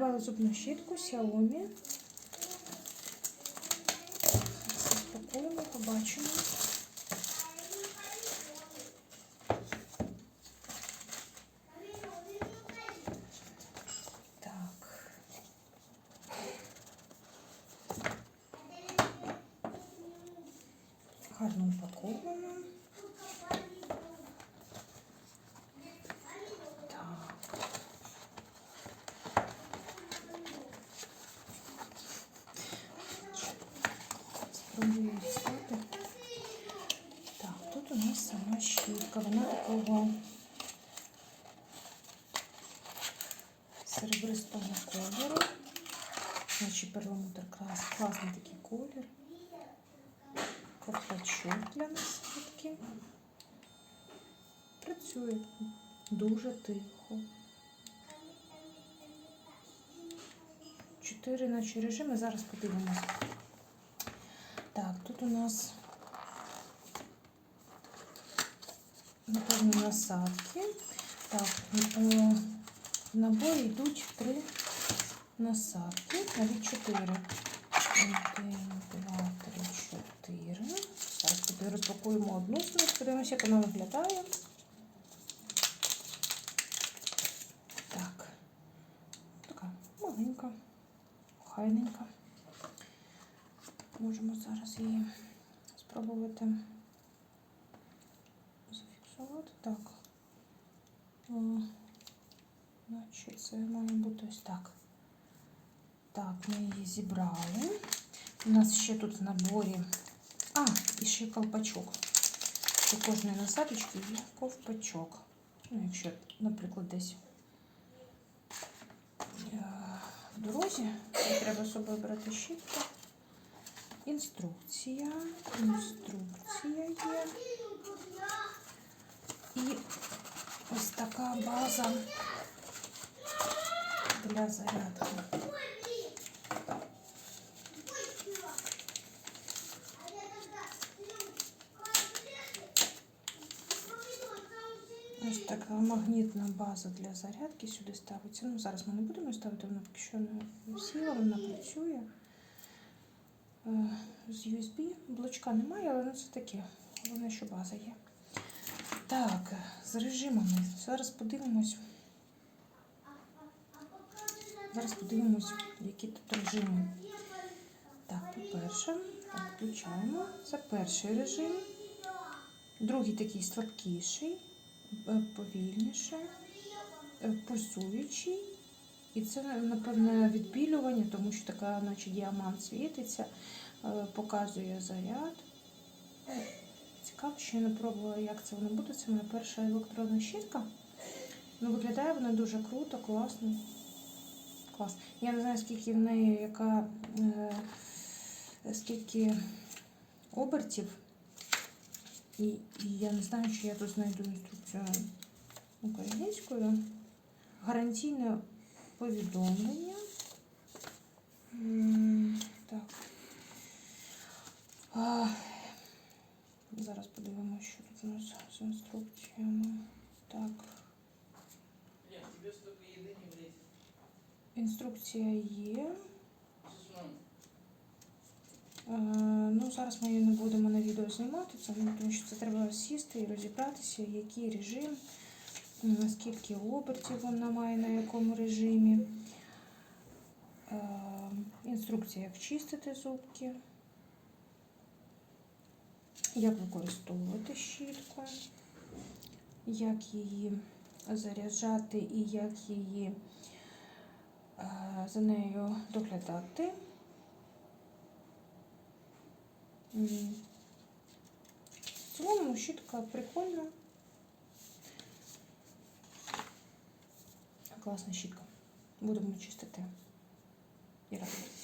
придбала зубну щітку Xiaomi. Розпакуємо, побачимо. Так. Гарно упаковано. Так. Так, тут у нас сама щітка. Вона такого серебристого кольору. Значить, перламутр клас, класний такий колір. Ковпачок для насадки. Працює дуже тихо. Чотири наче режими. Зараз подивимося. Так, тут у нас напевно насадки. Так, по наборі йдуть три насадки, навіть чотири. Один, два, три, чотири. Зараз тоді розпакуємо одну них, подивимося, як вона виглядає. Так, така маленька, хайненька. Можемо зараз її спробувати зафіксувати. Так. Значить, це має бути ось так. Так, ми її зібрали. У нас ще тут в наборі. А, і ще колпачок. До кожної насадочки є ковпачок. Ну, якщо, наприклад, десь е, в дорозі, то треба з собою брати щітку. Інструкція. Інструкція є. І ось така база для зарядки. Ось така магнітна база для зарядки сюди ставиться. Ну, зараз ми не будемо ставити, вона поки що не сіла, вона працює. Е, З USB блочка немає, але ну, це таке. Головне, що база є. Так, з режимами. Зараз подивимось. Зараз подивимось, які тут режими. Так, по-перше, включаємо. Це перший режим. Другий такий слабкіший, е, повільніший, е, пульсуючий. І це, напевно, відбілювання, тому що така, наче діамант світиться, е, показує заряд. Цікаво, що я не пробувала, як це воно буде. Це моя перша електронна щітка. Ну, виглядає вона дуже круто, класно. Клас. Я не знаю, скільки в неї, яка, е, скільки обертів. І, і я не знаю, чи я тут знайду інструкцію українською. Гарантійне повідомлення. Так. А, зараз подивимося, що тут у нас з інструкціями. Так. Інструкція є. Е, Ну, зараз ми її не будемо на відео знімати, тому що це треба сісти і розібратися, який режим, м, скільки обертів вона має на якому режимі. Е, Інструкція, як чистити зубки, як використовувати щітку, як її заряджати і як її е, за нею доглядати. В цілому щітка прикольна. Класна щітка. Будемо чистити і радуватися.